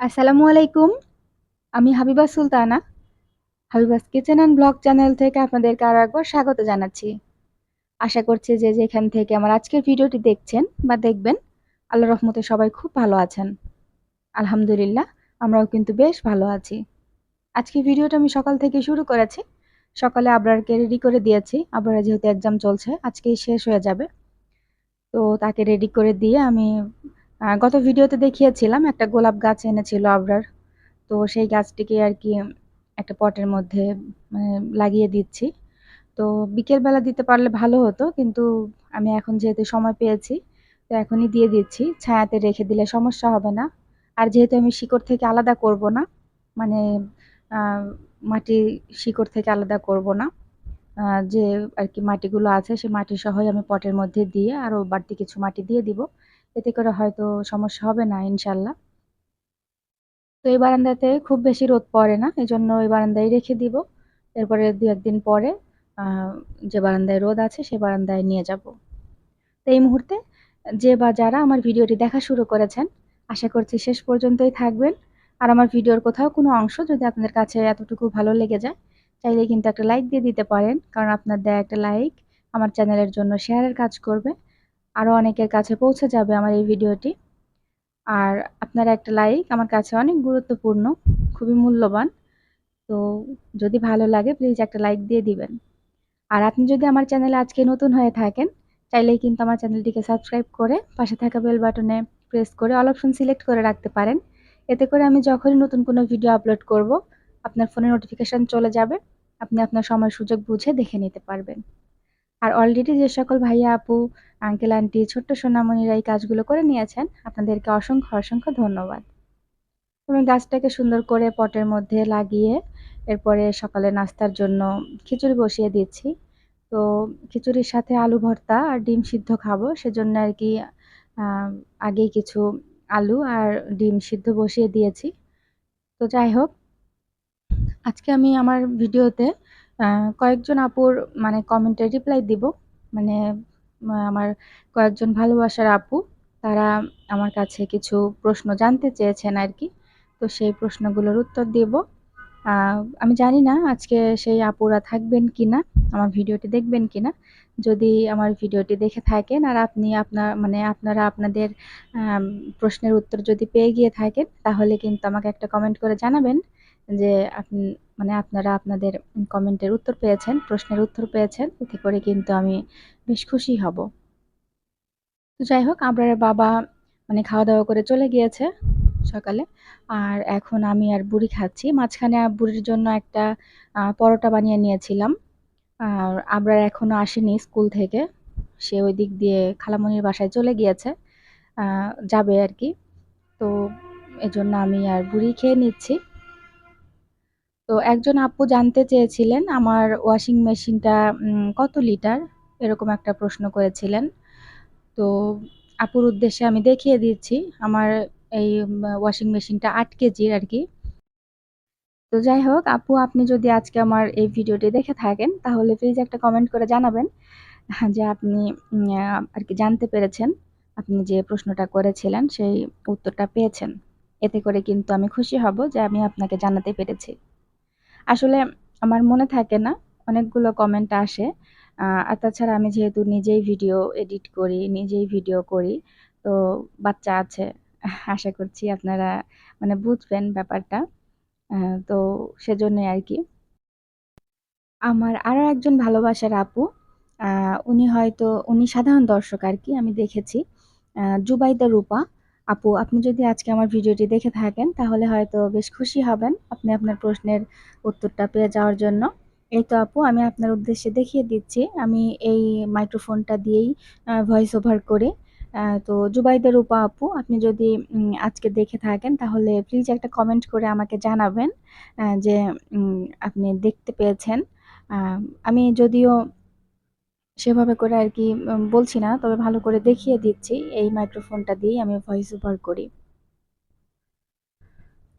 আসসালামু আলাইকুম। আমি Habiba Sultana Habiba's kitchen and blog channel থেকে আপনাদেরকে আরও একবার স্বাগত জানাচ্ছি। আশা করছি যে যেখান থেকে আমার আজকের ভিডিওটি দেখছেন বা দেখবেন আল্লাহ রহমতে সবাই খুব ভালো আছেন। আলহামদুলিল্লাহ, আমরাও কিন্তু বেশ ভালো আছি। আজকে ভিডিওটা আমি সকাল থেকে শুরু করেছি। সকালে আবরারকে রেডি করে দিয়েছি। আবরার যেহেতু এক্সাম চলছে, আজকেই শেষ হয়ে যাবে। তো তাকে রেডি করে দিয়ে আমি গত ভিডিওতে দেখিয়েছিলাম, একটা গোলাপ গাছ এনেছিল আবরার। তো সেই গাছটিকে আর কি একটা পটের মধ্যে মানে লাগিয়ে দিচ্ছি। তো বিকেলবেলা দিতে পারলে ভালো হতো, কিন্তু আমি এখন যেহেতু সময় পেয়েছি, তো এখনই দিয়ে দিচ্ছি। ছায়াতে রেখে দিলে সমস্যা হবে না। আর যেহেতু আমি শিকড় থেকে আলাদা করব না মানে মাটি শিকড় থেকে আলাদা করব না যে আর কি মাটিগুলো আছে সেই মাটি সহই আমি পটের মধ্যে দিয়ে আরও বাড়তি কিছু মাটি দিয়ে দিব। এতে করে হয়তো সমস্যা হবে না, ইনশাল্লাহ। তো এই বারান্দাতে খুব বেশি রোদ পড়ে না এই জন্য এই বারান্দায় রেখে দিব। এরপরে দু একদিন পরে যে বারান্দায় রোদ আছে সে বারান্দায় নিয়ে যাব। তো এই মুহূর্তে যে বা যারা আমার ভিডিওটি দেখা শুরু করেছেন, আশা করছি শেষ পর্যন্তই থাকবেন। আর আমার ভিডিওর কোথাও কোনো অংশ যদি আপনাদের কাছে এতটুকু ভালো লেগে যায়, চাইলে কিন্তু একটা লাইক দিয়ে দিতে পারেন। কারণ আপনার দেয়া একটা লাইক আমার চ্যানেলের জন্য শেয়ারের কাজ করবে। আরও অনেকের কাছে পৌঁছে যাবে আমার এই ভিডিওটি। আর আপনার একটা লাইক আমার কাছে অনেক গুরুত্বপূর্ণ, খুবই মূল্যবান। তো যদি ভালো লাগে প্লিজ একটা লাইক দিয়ে দিবেন। আর আপনি যদি আমার চ্যানেলে আজকে নতুন হয়ে থাকেন, চাইলেই কিন্তু আমার চ্যানেলটিকে সাবস্ক্রাইব করে পাশে থাকা বেল বাটনে প্রেস করে অল অপশন সিলেক্ট করে রাখতে পারেন। এতে করে আমি যখনই নতুন কোনো ভিডিও আপলোড করব, আপনার ফোনে নোটিফিকেশান চলে যাবে, আপনি আপনার সময় সুযোগ বুঝে দেখে নিতে পারবেন। আর অলরেডি যে সকল ভাইয়া, আপু আঙ্কেল আন্টি ছোট্ট সোনামণিরা এই কাজগুলো করে নিয়েছেন, আপনাদেরকে অসংখ্য অসংখ্য ধন্যবাদ। আমি গাছটাকে সুন্দর করে পটের মধ্যে লাগিয়ে এরপরে সকালে নাস্তার জন্য খিচুড়ি বসিয়ে দিচ্ছি। তো খিচুড়ির সাথে আলু ভর্তা আর ডিম সিদ্ধ খাব, সেজন্য আর কি আগেই কিছু আলু আর ডিম সিদ্ধ বসিয়ে দিয়েছি। তো যাই হোক, আজকে আমি আমার ভিডিওতে কয়েকজন আপুর মানে কমেন্টে রিপ্লাই দিব। মানে আমার কয়েকজন ভালোবাসার আপু, তারা আমার কাছে কিছু প্রশ্ন জানতে চেয়েছেন আর কি তো সেই প্রশ্নগুলোর উত্তর দেব। আমি জানি না আজকে সেই আপুরা থাকবেন কি না আমার ভিডিওটি দেখবেন কি না যদি আমার ভিডিওটি দেখে থাকেন আর আপনি আপনার মানে আপনারা আপনাদের প্রশ্নের উত্তর যদি পেয়ে গিয়ে থাকেন, তাহলে কিন্তু আমাকে একটা কমেন্ট করে জানাবেন। যে আপনি মানে আপনারা আপনাদের কমেন্টের উত্তর পেয়েছেন, প্রশ্নের উত্তর পেয়েছেন, এতে করে কিন্তু আমি বেশ খুশি হব। তো যাই হোক আপনার বাবা মানে খাওয়া দাওয়া করে চলে গিয়েছে সকালে। আর এখন আমি আর বুড়ি খাচ্ছি। মাঝখানে বুড়ির জন্য একটা পরোটা বানিয়ে নিয়েছিলাম। আর আবরার এখনও আসেনি স্কুল থেকে। সে ওই দিক দিয়ে খালামণির বাসায় চলে গিয়েছে যাবে আর কি। তো এজন্য আমি আর বুড়ি খেয়ে নিচ্ছি। তো একজন আপু জানতে চেয়েছিলেন আমার ওয়াশিং মেশিনটা কত লিটার এরকম একটা প্রশ্ন করেছিলেন। তো আপুর উদ্দেশ্যে আমি দেখিয়ে দিচ্ছি আমার এই ওয়াশিং মেশিনটা আট কেজির আর কি। তো যাই হোক, আপু, আপনি যদি আজকে আমার এই ভিডিওটি দেখে থাকেন, তাহলে প্লিজ একটা কমেন্ট করে জানাবেন যে আপনি আর কি জানতে পেরেছেন, আপনি যে প্রশ্নটা করেছিলেন, সেই উত্তরটা পেয়েছেন। এতে করে কিন্তু আমি খুশি হব যে আমি আপনাকে জানাতে পেরেছি। আসলে আমার মনে থাকে না, অনেকগুলো কমেন্ট আসে। আর তাছাড়া আমি যেহেতু নিজেই ভিডিও এডিট করি, নিজেই ভিডিও করি, তো বাচ্চা আছে, আশা করছি আপনারা মানে বুঝবেন ব্যাপারটা। তো সেজন্যই আর কি। আমার আরও একজন ভালোবাসার আপু উনি হয়তো, উনি সাধারণ দর্শক আর কি, আমি দেখেছি। জুবাইদা রূপা। আপু, আপনি যদি আজকে আমার ভিডিওটি দেখে থাকেন, তাহলে হয়তো বেশ খুশি হবেন আপনি আপনার প্রশ্নের উত্তরটা পেয়ে যাওয়ার জন্য। এই তো আপু, আমি আপনার উদ্দেশ্যে দেখিয়ে দিচ্ছি। আমি এই মাইক্রোফোনটা দিয়েই ভয়েস ওভার করে। তো জুবাইদের রূপা আপু, আপনি যদি আজকে দেখে থাকেন, তাহলে প্লিজ একটা কমেন্ট করে আমাকে জানাবেন যে আপনি দেখতে পেয়েছেন। আমি যদিও সেভাবে করে আর কি বলছি না, তবে ভালো করে দেখিয়ে দিচ্ছি। এই মাইক্রোফোনটা দিয়েই আমি ভয়েস ওভার করি।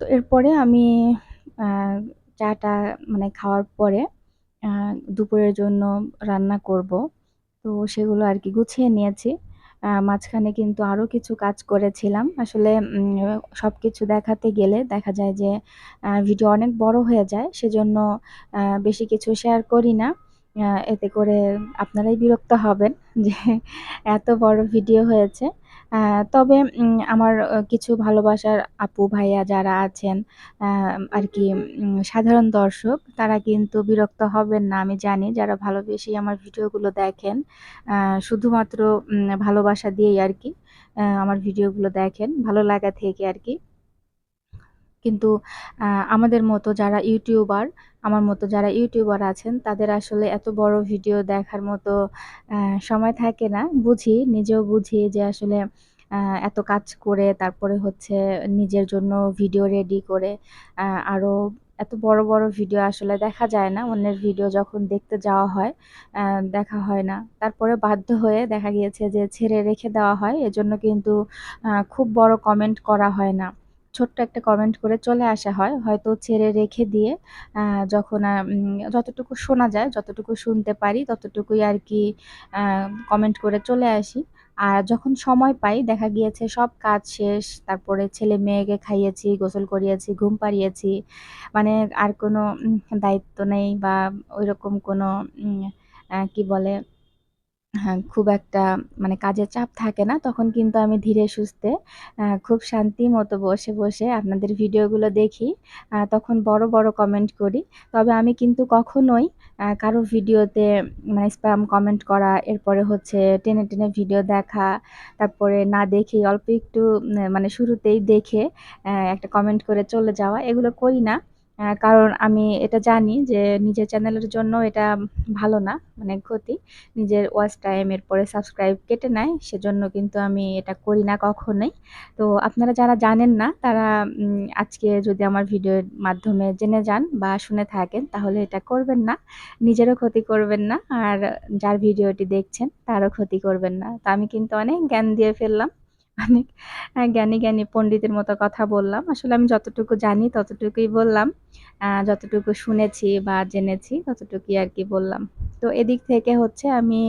তো এরপরে আমি চাটা মানে খাওয়ার পরে দুপুরের জন্য রান্না করব। তো সেগুলো আর কি গুছিয়ে নিয়েছি। মাঝখানে কিন্তু আরও কিছু কাজ করেছিলাম। আসলে সব কিছু দেখাতে গেলে দেখা যায় যে ভিডিও অনেক বড় হয়ে যায়। সেজন্য বেশি কিছু শেয়ার করি না। এতে করে আপনারাই বিরক্ত হবেন যে এত বড় ভিডিও হয়েছে। তবে আমার কিছু ভালোবাসার আপু ভাইয়া যারা আছেন আর কি সাধারণ দর্শক, তারা কিন্তু বিরক্ত হবেন না, আমি জানি। যারা ভালোবেসে আমার ভিডিওগুলো দেখেন শুধুমাত্র ভালোবাসা দিয়েই আর কি আমার ভিডিওগুলো দেখেন, ভালো লাগা থেকে আর কি। কিন্তু আমাদের মতো যারা ইউটিউবার, আমার মতো যারা ইউটিউবার আছেন, তাদের আসলে এত বড় ভিডিও দেখার মতো সময় থাকে না। বুঝি, নিজেও বুঝি যে আসলে এত কাজ করে, তারপরে হচ্ছে নিজের জন্য ভিডিও রেডি করে আরও এত বড় বড় ভিডিও আসলে দেখা যায় না। অন্যের ভিডিও যখন দেখতে যাওয়া হয় দেখা হয় না। তারপরে বাধ্য হয়ে দেখা গিয়েছে যে ছেড়ে রেখে দেওয়া হয়, এজন্য কিন্তু খুব বড় কমেন্ট করা হয় না। ছোট্ট একটা কমেন্ট করে চলে আসা হয়। হয়তো ছেড়ে রেখে দিয়ে যখন যতটুকু শোনা যায়, যতটুকু শুনতে পারি, ততটুকুই আর কি কমেন্ট করে চলে আসি। আর যখন সময় পাই, দেখা গিয়েছে সব কাজ শেষ, তারপরে ছেলে মেয়েকে খাইয়েছি, গোসল করিয়েছি, ঘুম পাড়িয়েছি মানে আর কোনো দায়িত্ব নেই বা ওইরকম কোনো কি বলে খুব একটা মানে কাজের চাপ থাকে না। তখন কিন্তু আমি ধীরে সুস্থে খুব শান্তি মতো বসে বসে আপনাদের ভিডিওগুলো দেখি তখন বড় বড় কমেন্ট করি। তবে আমি কিন্তু কখনোই কারও ভিডিওতে মানে স্প্যাম কমেন্ট করা, এরপরে হচ্ছে টেনে টেনে ভিডিও দেখা, তারপরে না দেখে, অল্প একটু মানে শুরুতেই দেখে একটা কমেন্ট করে চলে যাওয়া, এগুলো করি না। কারণ আমি এটা জানি যে নিজের চ্যানেলের জন্য এটা ভালো না মানে ক্ষতি। নিজের ওয়াচ টাইম এরপরে সাবস্ক্রাইব কেটে নেয়, সেজন্য কিন্তু আমি এটা করি না কখনোই। তো আপনারা যারা জানেন না, তারা আজকে যদি আমার ভিডিওর মাধ্যমে জেনে যান বা শুনে থাকেন, তাহলে এটা করবেন না। নিজেরও ক্ষতি করবেন না, আর যার ভিডিওটি দেখছেন, তারও ক্ষতি করবেন না। তো আমি কিন্তু অনেক জ্ঞান দিয়ে ফেললাম। অনেক জ্ঞানী জ্ঞানী পণ্ডিতের মতো কথা বললাম। আসলে আমি যতটুকু জানি ততটুকুই বললাম। যতটুকু শুনেছি বা জেনেছি ততটুকুই আর কি বললাম। তো এদিক থেকে হচ্ছে আমি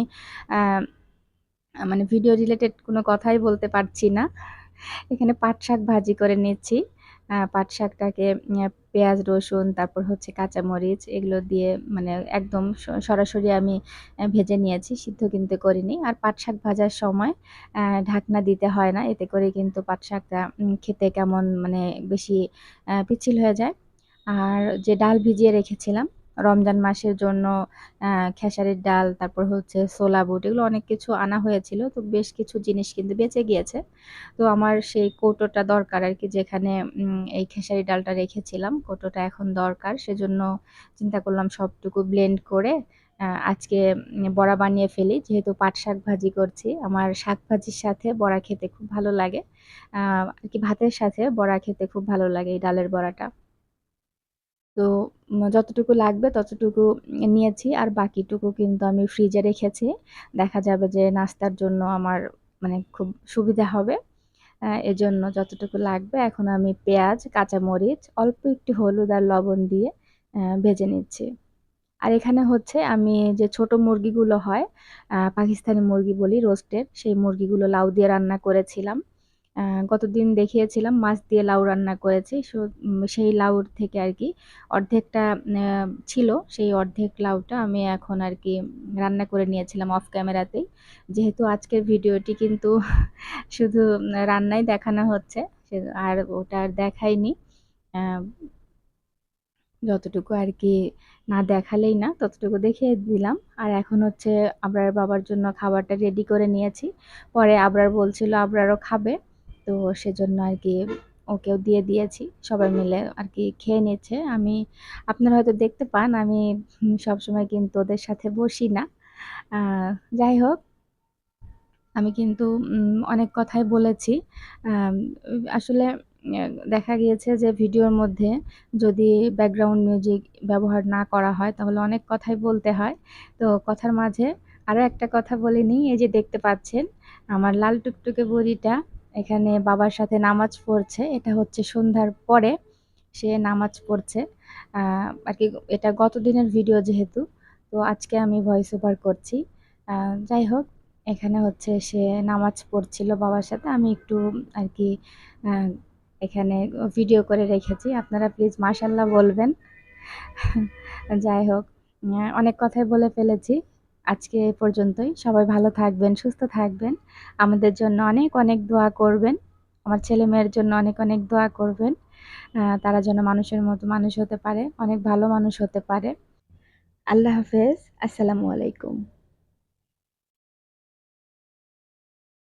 মানে ভিডিও রিলেটেড কোনো কথাই বলতে পারছি না। এখানে পাট শাক ভাজি করে নিচ্ছি। পাট শাকটাকে পেঁয়াজ, রসুন, তারপর হচ্ছে কাঁচামরিচ এগুলো দিয়ে মানে একদম সরাসরি আমি ভেজে নিয়েছি, সিদ্ধ কিন্তু করিনি। আর পাট শাক ভাজার সময় ঢাকনা দিতে হয় না, এতে করে কিন্তু পাট শাকটা খেতে কেমন মানে বেশি পিচ্ছিল হয়ে যায়। আর যে ডাল ভিজিয়ে রেখেছিলাম রমজান মাসের জন্য খেসারির ডাল, তারপর হচ্ছে ছোলা বুট, এগুলো অনেক কিছু আনা হয়েছিল। তো বেশ কিছু জিনিস কিন্তু বেঁচে গিয়েছে। তো আমার সেই কৌটোটা দরকার আর কি, যেখানে এই খেসারি ডালটা রেখেছিলাম। কৌটোটা এখন দরকার। সেজন্য চিন্তা করলাম সবটুকু ব্লেন্ড করে আজকে বড়া বানিয়ে ফেলি। যেহেতু পাট শাক ভাজি করছি, আমার শাক ভাজির সাথে বড়া খেতে খুব ভালো লাগে। আর কি ভাতের সাথে বড়া খেতে খুব ভালো লাগে এই ডালের বড়াটা। তো যতটুকু লাগবে ততটুকু নিয়েছি। আর বাকিটুকু কিন্তু আমি ফ্রিজে রেখেছি। দেখা যাবে যে নাস্তার জন্য আমার মানে খুব সুবিধা হবে। এজন্য যতটুকু লাগবে এখন আমি পেঁয়াজ, কাঁচামরিচ, অল্প একটু হলুদ আর লবণ দিয়ে ভেজে নিচ্ছি। আর এখানে হচ্ছে আমি যে ছোট মুরগিগুলো হয় পাকিস্তানি মুরগি বলি রোস্টেড সেই মুরগিগুলো লাউ দিয়ে রান্না করেছিলাম। গতদিন দেখিয়েছিলাম, মাছ দিয়ে লাউ রান্না করেছি। সেই লাউর থেকে আর কি অর্ধেকটা ছিল, সেই অর্ধেক লাউটা আমি এখন আর কি রান্না করে নিয়েছিলাম অফ ক্যামেরাতেই যেহেতু আজকের ভিডিওটি কিন্তু শুধু রান্নাই দেখানো হচ্ছে আর ওটা আর দেখাইনি। যতটুকু আর কি না দেখালেই না, ততটুকু দেখিয়ে দিলাম। আর এখন হচ্ছে আবরার বাবার জন্য খাবারটা রেডি করে নিয়েছি। পরে আবরার বলছিল আবরারও খাবে। তো সেজন্য আর কি ওকেও দিয়ে দিয়েছি। সবাই মিলে আর কি খেয়ে নিয়েছে। আমি, আপনারা হয়তো দেখতে পান, আমি সবসময় কিন্তু ওদের সাথে বসি না। যাই হোক, আমি কিন্তু অনেক কথাই বলেছি। আসলে দেখা গিয়েছে যে ভিডিওর মধ্যে যদি ব্যাকগ্রাউন্ড মিউজিক ব্যবহার না করা হয়, তাহলে অনেক কথাই বলতে হয়। তো কথার মাঝে আরও একটা কথা বলে নিই। এই যে দেখতে পাচ্ছেন, আমার লাল টুকটুকে বড়িটা। এখানে বাবার সাথে নামাজ পড়ছে, এটা হচ্ছে সন্ধ্যার পরে সে নামাজ পড়ছে। আর কি এটা গত দিনের ভিডিও যেহেতু, তো আজকে আমি ভয়েস ওভার করছি। যাই হোক, এখানে হচ্ছে সে নামাজ পড়ছিল বাবার সাথে। আমি একটু আর কি এখানে ভিডিও করে রেখেছি। আপনারা প্লিজ মাশাল্লাহ বলবেন। যাই হোক অনেক কথাই বলে ফেলেছি। আজকে এ পর্যন্তই। সবাই ভালো থাকবেন, সুস্থ থাকবেন। আমাদের জন্য অনেক অনেক দোয়া করবেন। আমার ছেলে মেয়ের জন্য অনেক অনেক দোয়া করবেন। তারা যেন মানুষের মতো মানুষ হতে পারে, অনেক ভালো মানুষ হতে পারে। আল্লাহ হাফেজ। আসসালামু আলাইকুম।